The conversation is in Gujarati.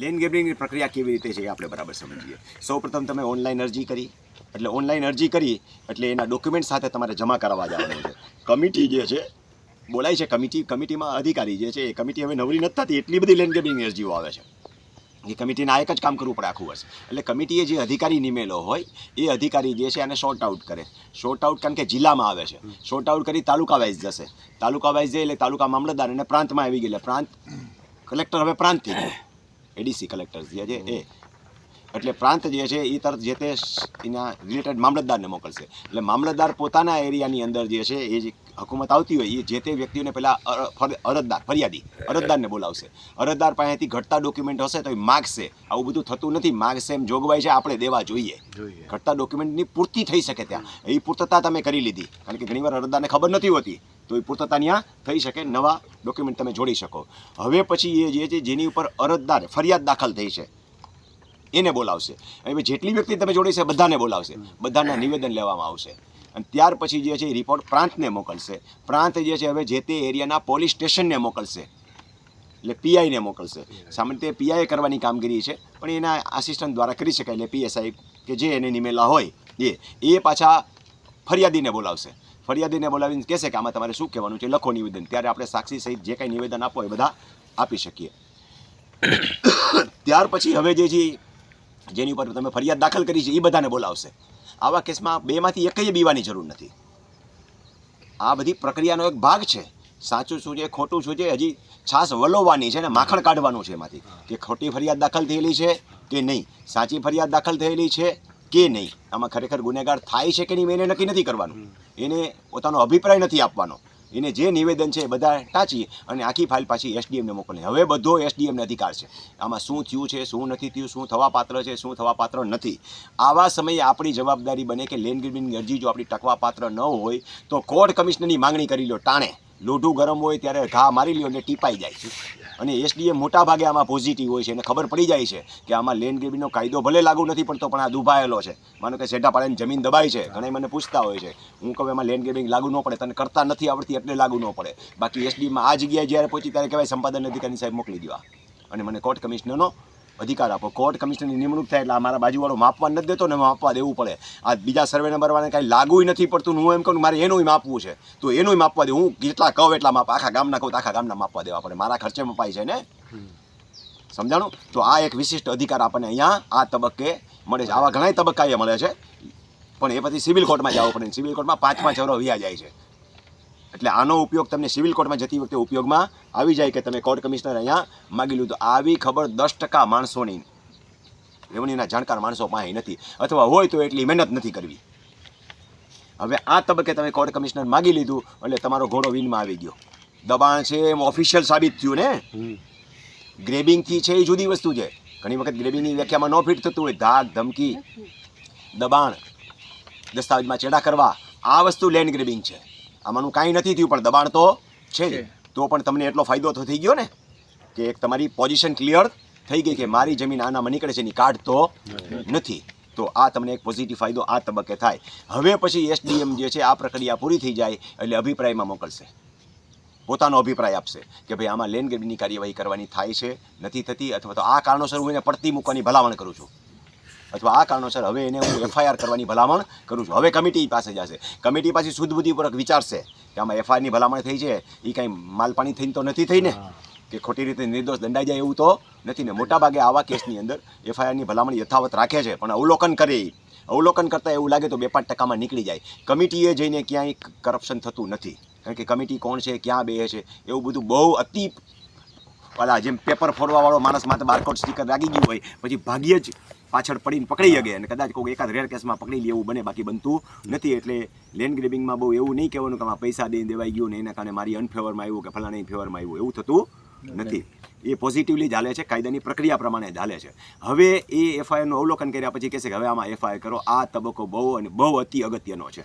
લેન ગેબરિંગની પ્રક્રિયા કેવી રીતે છે એ આપણે બરાબર સમજીએ. સૌપ્રથમ તમે ઓનલાઈન અરજી કરી, એટલે ઓનલાઈન અરજી કરી, એટલે એના ડોક્યુમેન્ટ સાથે તમારે જમા કરાવવા જવાનું છે. કમિટી જે છે, બોલાય છે કમિટી કમિટીમાં અધિકારી જે છે, એ કમિટી હવે નવરી નથી થતી, એટલી બધી લેન ગેબરિંગની અરજીઓ આવે છે. એ કમિટીને એક જ કામ કરવું પડે આખું વર્ષ. એટલે કમિટીએ જે અધિકારી નિમેલો હોય, એ અધિકારી જે છે એને શોર્ટ આઉટ કરે. શોર્ટ આઉટ કારણ કે જિલ્લામાં આવે છે. શોર્ટ આઉટ કરી તાલુકા વાઇઝ જશે. તાલુકા વાઇઝ જાય એટલે તાલુકા મામલતદાર અને પ્રાંતમાં આવી ગયેલા પ્રાંત, કલેક્ટર હવે પ્રાંત થઈ ગયા. એડીસી કલેક્ટર જે છે એ. એટલે પ્રાંત જે છે એ તરત જે તે એના રિલેટેડ મામલતદારને મોકલશે. એટલે મામલતદાર પોતાના એરિયાની અંદર જે છે એ જે હકુમત આવતી હોય એ જે તે વ્યક્તિઓને પહેલાં અરજદાર ફરિયાદી અરજદારને બોલાવશે. અરજદાર પાસેથી ઘટતા ડોક્યુમેન્ટ હશે તો એ માગશે. આવું બધું થતું નથી. માગશે એમ જોગવાઈ છે. આપણે દેવા જોઈએ. જોઈએ. ઘટતા ડોક્યુમેન્ટની પૂર્તિ થઈ શકે ત્યાં. એ પૂર્તતા તમે કરી લીધી. કારણ કે ઘણીવાર અરજદારને ખબર નથી હોતી. તો એ પૂર્તતા ત્યાં થઈ શકે, નવા ડોક્યુમેન્ટ તમે જોડી શકો. હવે પછી એ જે છે, જેની ઉપર અરજદાર ફરિયાદ દાખલ થઈ છે, એને બોલાવશે. હવે જેટલી વ્યક્તિ તમે જોડી છે, બધાને બોલાવશે. બધાના નિવેદન લેવામાં આવશે. અને ત્યાર પછી જે છે, એ રિપોર્ટ પ્રાંતને મોકલશે. પ્રાંત જે છે, હવે જે તે એરિયાના પોલીસ સ્ટેશનને મોકલશે. એટલે પીઆઈને મોકલશે. સામાન્ય રીતે પીઆઈએ કરવાની કામગીરી છે, પણ એના આસિસ્ટન્ટ દ્વારા કરી શકાય. એટલે પીએસઆઈ કે જે એને નિમેલા હોય, એ. એ પાછા ફરિયાદીને બોલાવશે. ફરિયાદીને બોલાવીને કહેશે કે આમાં તમારે શું કહેવાનું છે? લખો નિવેદન. ત્યારે આપણે સાક્ષી સહિત જે કંઈ નિવેદન આપો એ બધા આપી શકીએ. ત્યાર પછી હવે જે છે જેની ઉપર તમે ફરિયાદ દાખલ કરી છે, એ બધાને બોલાવશે. આવા કેસમાં બેમાંથી એકય બીવાની જરૂર નથી. આ બધી પ્રક્રિયાનો એક ભાગ છે. સાચું શું છે, ખોટું શું છે, હજી છાસ વલોવાની છે ને માખણ કાઢવાનું છે એમાંથી. કે ખોટી ફરિયાદ દાખલ થયેલી છે કે નહીં? સાચી ફરિયાદ દાખલ થયેલી છે કે નહીં. આમાં ખરેખર ગુનેગાર થાય છે કે નહીં એને નક્કી નથી કરવાનું. એને પોતાનો અભિપ્રાય નથી આપવાનો. એને જે નિવેદન છે એ બધા ટાંચી અને આખી ફાઇલ પાછી એસડીએમને મોકલી હવે બધો એસડીએમને અધિકાર છે. આમાં શું થયું છે, શું નથી થયું, શું થવા પાત્ર છે, શું થવા પાત્ર નથી. આવા સમયે આપણી જવાબદારી બને કે લેન ગ્રીબિંગની અરજી જો આપણી ટકવા પાત્ર ન હોય, તો કોર્ટ કમિશનરની માંગણી કરી લો, ટાણે. લોઢું ગરમ હોય ત્યારે ઘા મારી લ્યો એટલે ટીપાઈ જાય. છે અને એસડીએ મોટા ભાગે આમાં પોઝિટિવ હોય છે. અને ખબર પડી જાય છે કે આમાં લેન્ડ ગ્રેબીનો કાયદો ભલે લાગુ નથી પડતો પણ આ દુભાયેલો છે. માનો કે સેટા પાડીને જમીન દબાઈ છે. ઘણા મને પૂછતા હોય છે, હું કહું, એમાં લેન્ડ ગ્રેબિંગ લાગુ ન પડે, તને કરતા નથી આવડતી, એટલે લાગુ ન પડે. બાકી એસડીમાં આ જગ્યાએ જ્યારે પહોંચી, ત્યારે કહેવાય સંપાદન અધિકારી સાહેબ મોકલી દેવા અને મને કોર્ટ કમિશનરનો અધિકાર. આપો કોર્ટ કમિશનરની નિમણૂક થાય એટલે મારા બાજુવાળો માપવા નથી દેતો ને માપવા દેવું પડે. આ બીજા સર્વે નંબરવાળાને કાંઈ લાગુ નથી પડતું હું એમ કહું મારે એનું માપવું છે. તો એનું માપવા દે. હું જેટલા કહું એટલા માપ. આખા ગામના કહું આખા ગામના માપવા દેવા પડે. મારા ખર્ચે મપાય છે ને? સમજાણું? તો આ એક વિશિષ્ટ અધિકાર આપણને અહીંયા આ તબક્કે મળે છે. આવા ઘણા તબક્કા મળે છે. પણ એ પછી સિવિલ કોર્ટમાં જવું પડે સિવિલ કોર્ટમાં પાંચ પાંચ અવરો વ્યા જાય છે. એટલે આનો ઉપયોગ તમને સિવિલ કોર્ટમાં જતી વખતે ઉપયોગમાં આવી જાય કે તમે કોર્ટ કમિશનર અહીંયા માગી લીધું આવી ખબર દસ ટકા માણસોની રેવન્યુના જાણકાર માણસો પાસે નથી. અથવા હોય તો એટલી મહેનત નથી કરવી. હવે આ તબક્કે તમે કોર્ટ કમિશનર માગી લીધું એટલે તમારો ઘોડો વિનમાં આવી ગયો. દબાણ છે એમ ઓફિશિયલ સાબિત થયું ને? ગ્રેબિંગથી છે એ જુદી વસ્તુ છે. ઘણી વખત ગ્રેબિંગની વ્યાખ્યામાં ન ફિટ થતું હોય ધાક ધમકી દબાણ દસ્તાવેજમાં ચેડા કરવા આ વસ્તુ લેન્ડ ગ્રેબિંગ છે. આમાંનું કાંઈ નથી થયું પણ દબાણ તો છે જ. તો પણ તમને એટલો ફાયદો તો થઈ ગયો ને? કે એક તમારી પોઝિશન ક્લિયર થઈ ગઈ કે મારી જમીન આનામાં નીકળે છે એની કાર્ડ તો નથી. તો આ તમને એક પોઝિટિવ ફાયદો આ તબક્કે થાય. હવે પછી એસડીએમ જે છે આ પ્રક્રિયા પૂરી થઈ જાય એટલે અભિપ્રાયમાં મોકલશે. પોતાનો અભિપ્રાય આપશે કે ભાઈ આમાં લેન ગ્રેબિંગની કાર્યવાહી કરવાની થાય છે નથી થતી અથવા તો આ કારણોસર હું એને પડતી મૂકવાની ભલામણ કરું છું. અથવા આ કારણોસર હવે એને હું એફઆઈઆર કરવાની ભલામણ કરું છું. હવે કમિટી પાસે જશે. કમિટી પાછી શુદ્ધ બુદ્ધિપૂર્વક વિચારશે કે આમાં એફઆઈઆરની ભલામણ થઈ છે. એ કાંઈ માલપાણી થઈને તો નથી થઈને? કે ખોટી રીતે નિર્દોષ દંડાઈ જાય એવું તો નથી ને? મોટાભાગે આવા કેસની અંદર એફઆઈઆરની ભલામણ યથાવત રાખે છે. પણ અવલોકન કરે એ અવલોકન કરતાં એવું લાગે તો બે પાંચ ટકામાં નીકળી જાય. કમિટીએ જઈને ક્યાંય કરપ્શન થતું નથી. કારણ કે કમિટી કોણ છે ક્યાં બે છે એવું બધું બહુ અતિ ઓલા જેમ પેપર ફોડવાવાળો માણસ માથે બારકોડ સ્ટીકર લાગી ગયું હોય, પછી ભાગ્યે જ પાછળ પડીને પકડી શકે અને કદાચ કોઈ એકાદ રેર કેસમાં પકડી લેવું બને, બાકી બનતું નથી. એટલે લેન્ડ ગ્રેબિંગમાં બહુ એવું નહીં કહેવાનું કે આમાં પૈસા દઈને દેવાઈ ગયું ને એના કારણે મારી અનફેવરમાં આવ્યું કે ફલાણા ફેવરમાં આવ્યું. એવું થતું નથી. એ પોઝિટિવલી ચાલે છે, કાયદાની પ્રક્રિયા પ્રમાણે ચાલે છે. હવે એ એફઆઈઆરનું અવલોકન કર્યા પછી કહેશે કે હવે આમાં એફઆઈઆર કરો. આ તબક્કો બહુ અને બહુ અતિ અગત્યનો છે.